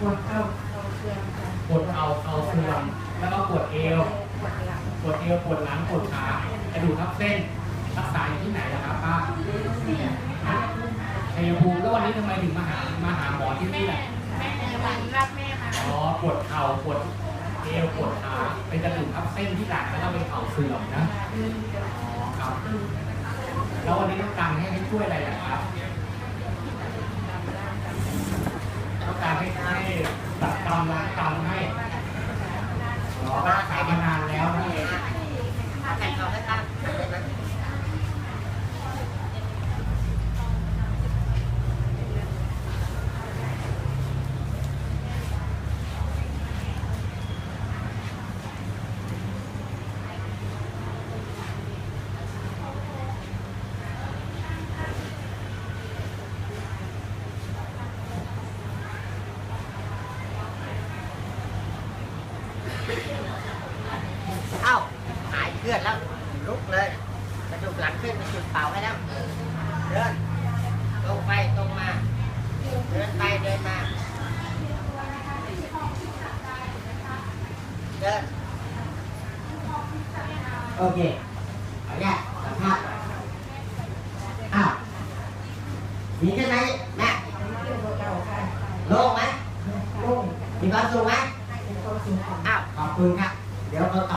ปวดเข่าเข่าเสื่อมค่ะปวดเข่าเข่าเสื่อมแล้วก็ปวดเอว ปวดหลังปวดเอวปวดหลังปวดขากระดูกทับเส้นรักษาอยู่ที่ไหนล่ะครับป้าชัยภูมิแล้ววันนี้ทำไมถึงมาหามาหาหมอที่นี่ล่ะแม่วันรับแม่มาอ๋อปวดเข่าปวดเอวปวดขาเป็นกระดูกทับเส้นที่หลังแล้วก็เป็นเข่าเสื่อมนะอ๋อครับแล้ววันนี้ต้องการให้ให้ช่วยอะไรล่ะครับต้องการให้ให้ ตัดตามร้านตามให้อ๋อรักษามานานแล้วนั่เอง แต่งเขาให้ตั้ง เอ้าหายเคลื่อนแล้วลุกเลยกระดูกหลังขึ้นเป็นจุเป่าให้แล้วเดินตรงไปตรงมา เดินไปเดินมาเดินโอเคขออนุญาตสัมภาษณ์ก่อนอ้าวดีขึ้นไหมแม่โล่งไหมโล่งมีความสุขไหม อ้าว ขอบคุณค่ะ เดี๋ยวเอา